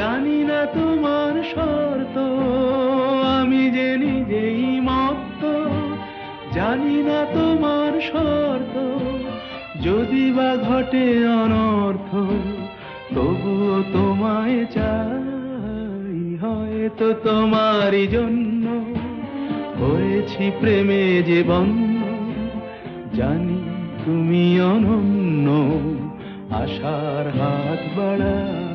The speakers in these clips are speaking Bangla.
জানি না তোমার শর্ত, আমি যে নিজেই মত্ত। জানি না তোমার শর্ত, যদি বা ঘটে অনর্থ, তবুও তোমায় চাই। হয়তো তোমারই জন্য হয়েছি প্রেমে যে বন্য জানি তুমি অনন্য, আশার হাত আহা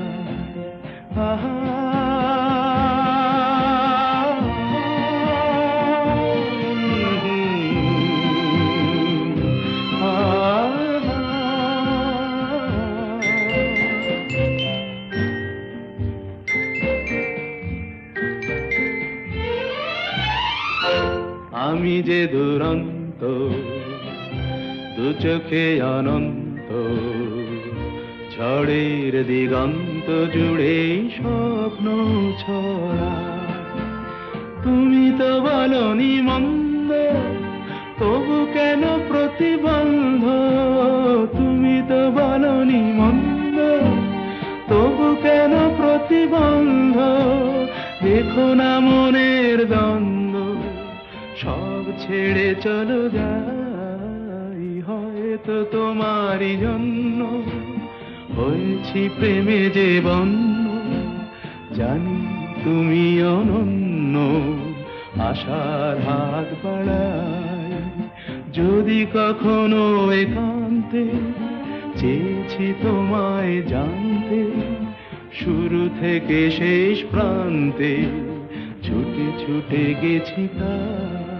দুরন্ত দু চোখে অনন্ত। ঝড়ের দিগন্ত জুড়ে স্বপ্ন ছড়া। তুমি তো বলনি মন্দ, তবু কেন প্রতিবন্ধ? তুমি তো বলনি মন্দ, তবু কেন প্রতিবন্ধ? দেখো না মনের দ্বন্দ্ব, সব ছেড়ে চলো যাই, হয়তো তোমারই জন্য। হয়েছি প্রেমে যে বন্য জানি তুমি অনন্য, আশার হাত বাড়ায়। যদি কখনো একান্তে চেয়েছি তোমায় জানতে, শুরু থেকে শেষ প্রান্তে ছুটে ছুটে গেছি তাই